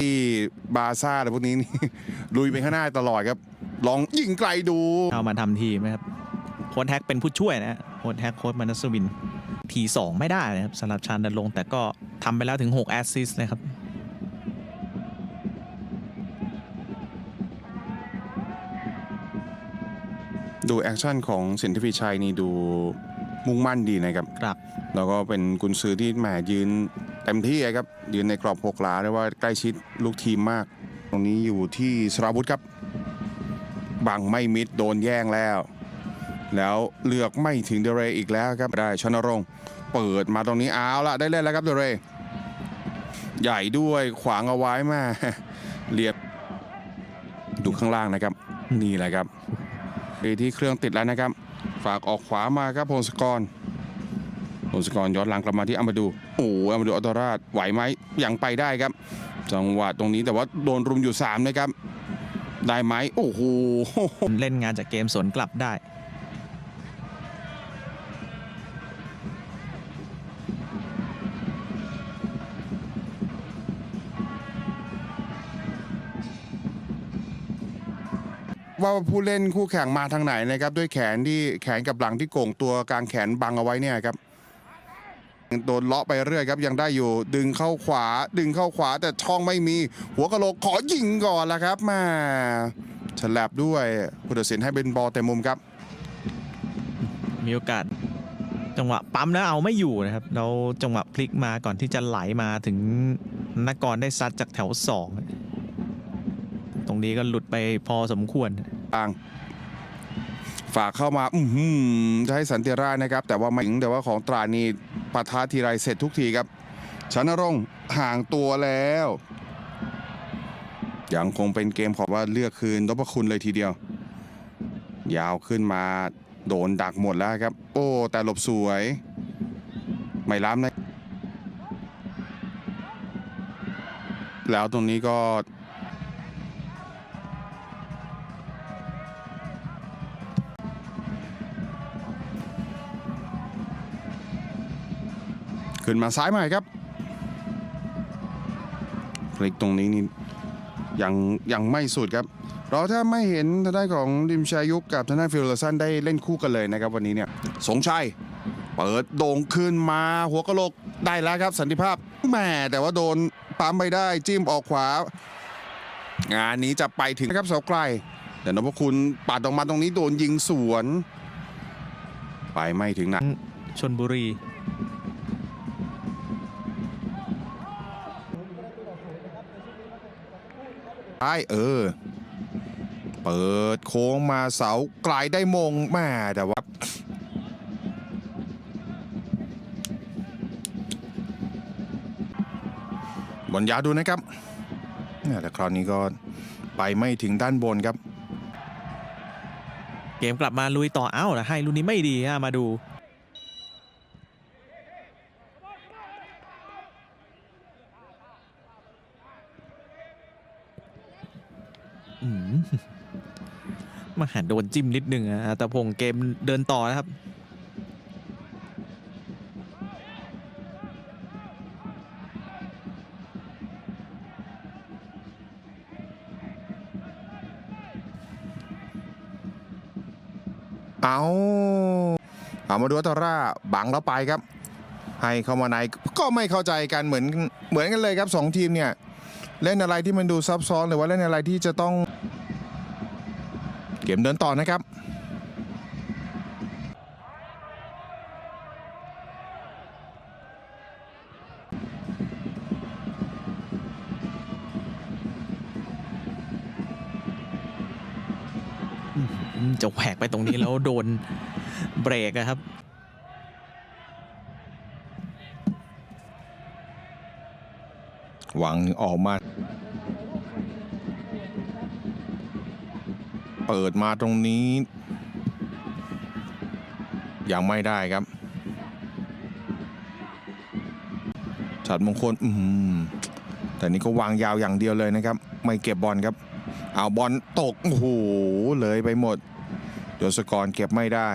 ที่บาร์ซ่าอะไรพวกนี้นี่ ลุยไปข้างหน้าตลอดครับ ลองยิงไกลดูเข้ามาทำทีมนะครับโค้ชแฮกเป็นผู้ช่วยนะฮะโค้ชแฮกโค้ชมานัสวินทีสองไม่ได้นะครับสำหรับชาญดันลงค์แต่ก็ทำไปแล้วถึง 6 แอสซิสต์นะครับดูแอคชั่นของสินทวีชัยนี่ดูมุ่งมั่นดีนะครับครับ แล้วก็เป็นกุนซือที่แหมยืนเต็มที่ครับ ยืนในกรอบหกหลาเรียกว่าใกล้ชิดลูกทีมมาก ตรงนี้อยู่ที่สราวุธครับ บังไม่มิดโดนแย่งแล้ว แล้วเลือกไม่ถึงเดเรย์อีกแล้วครับได้ชนรงเปิดมาตรงนี้เอาละได้เล่นแล้วครับเดเรย์ใหญ่ด้วยขวางเอาไว้มาเรียบดูข้างล่างนะครับ นี่แหละครับไปที่เครื่องติดแล้วนะครับ ฝากออกขวามาครับพงศกร พงศกรย้อนหลังกลับมาที่อามาดู โอ้โหอามาดูอัลตราชไหวไหมยังไปได้ครับ จังหวะตรงนี้แต่ว่าโดนรุมอยู่3นะครับ ได้ไหมโอ้โหเล่นงานจากเกมสวนกลับได้ว่าผู้เล่นคู่แข่งมาทางไหนนะครับ ด้วยแขนที่แขนกับหลังที่โก่งตัวกลางแขนบังเอาไว้เนี่ยครับ โดนเลาะไปเรื่อยครับยังได้อยู่ ดึงเข้าขวา ดึงเข้าขวาแต่ช่องไม่มี หัวกะโหลกขอยิงก่อนละครับมาฉลับด้วยผู้ตัดสินให้เป็นบอลเต็มมุมครับ มีโอกาส จังหวะปั๊มแล้วเอาไม่อยู่นะครับแล้วจังหวะพลิกมาก่อนที่จะไหลมาถึงนักกรได้ซัดจากแถวสองตรงนี้ก็หลุดไปพอสมควรต่าง ฝากเข้ามาอือหือจะให้สันติราชนะครับ แต่ว่าไม่ถึงแต่ว่าของตรานีปะทะทีไรเสร็จทุกทีครับชนรงห่างตัวแล้วยังคงเป็นเกมของว่าเลือกคืนนพคุณเลยทีเดียว ยาวขึ้นมาโดนดักหมดแล้วครับ โอ้ แต่หลบสวย ไม่ล้ำนะแล้วตรงนี้ก็ ขึ้นมาซ้ายใหม่ครับพลิกตรงนี้นี่ยังยังไม่สุดครับ เราถ้าไม่เห็นทางด้านของดิมชายุกกับทางด้านฟิลเลอร์สันได้เล่นคู่กันเลยนะครับวันนี้เนี่ยสงชัยเปิดโด่งขึ้นมาหัวกะโหลกได้แล้วครับสันติภาพแหมแต่ว่าโดนปั๊มไปได้จิ้มออกขวางานนี้จะไปถึงนะครับเสาไกลแต่นพคุณปัดออกมาตรงนี้โดนยิงสวน ไปไม่ถึงนะชนบุรี ใช่เออ เปิดโค้งมาเสาไกลได้มงแม่แต่ว่าบอลยาวดูนะครับเนี่ยแต่คราวนี้ก็ไปไม่ถึงด้านบนครับ เกมกลับมาลุยต่อเอ้าแต่ให้ลูกนี้ไม่ดีฮะมาดู มาหันโดนจิ้มนิดหนึ่งอะแต่พงเกมเดินต่อนะครับเอาเอามาดูอัตราบังแล้วไปครับ ให้เข้ามาในก็ไม่เข้าใจกันเหมือนเหมือนกันเลยครับสองทีมเนี่ย เล่นอะไรที่มันดูซับซ้อนหรือว่าเล่นอะไรที่จะต้อง เกมเดินต่อนะครับจะแหวกไปตรงนี้แล้วโดนเบรกอะครับ หวังออกมา เปิดมาตรงนี้ ยังไม่ได้ครับฉัดมงคลอืมแต่นี่ก็วางยาวอย่างเดียวเลยนะครับ ไม่เก็บบอลครับ เอาบอลตกโอ้โหเลยไปหมดโดสกรเก็บไม่ได้